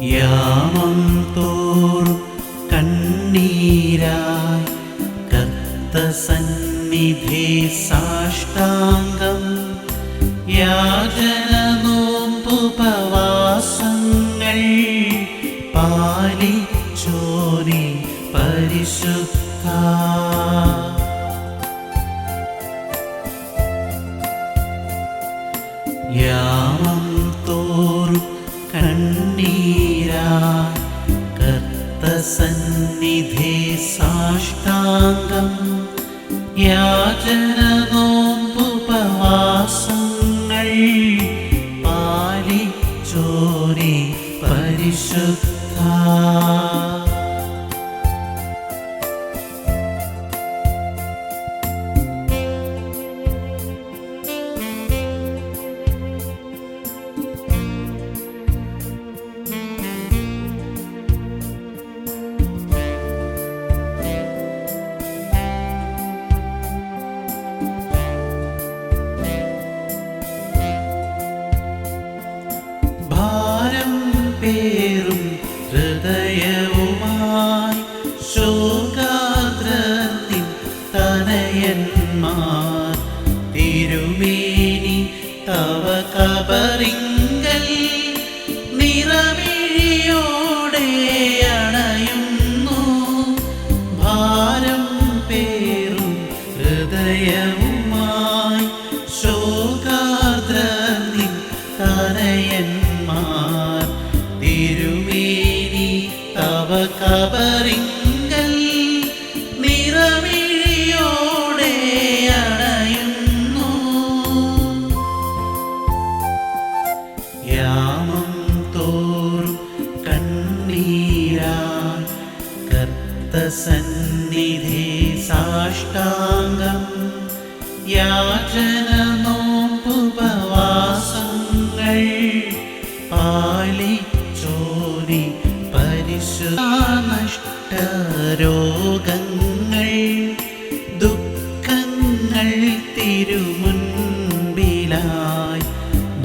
യാമം തോറും കണ്ണീരായി കർത്ത സന്നിധി സാഷ്ടാംഗം. യാചന നോമ്പുപവാസങ്ങൾ പാലിച്ചോനെ പരിശുദ്ധ സന്നിധി സാഷ്ടാംഗം. യാചന നോമ്പുപവാസങ്ങൾ പാലിച്ചോരെ പരിശുദ്ധ. പേറും ഹൃദയവുമായി ശോകാദ്രത്തിൻ തനയന്മാർ തിരുമേനി തവ കബറിങ്കൽ സന്നിധി സാഷ്ടാംഗം യാചന നോമ്പുപവാസങ്ങൾ പരിശുദ്ധ ദുഃഖങ്ങൾ തിരുമുൻപിലായി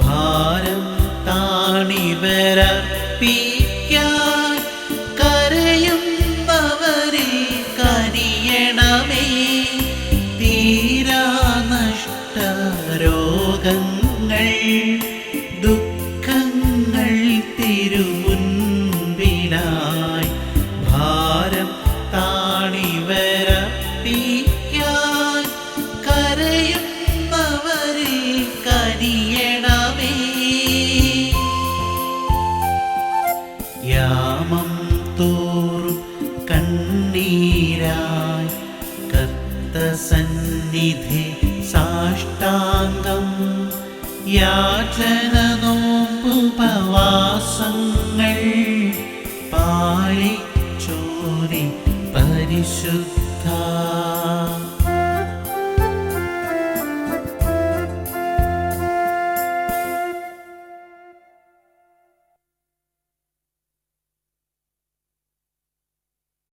ഭാരം താണിവരപ്പിക്കാൻ കരയുന്നവരിൽ കനിയണമേ. യാചന നോമ്പുപവാസങ്ങൾ പാലിച്ചോരി പരിശുദ്ധ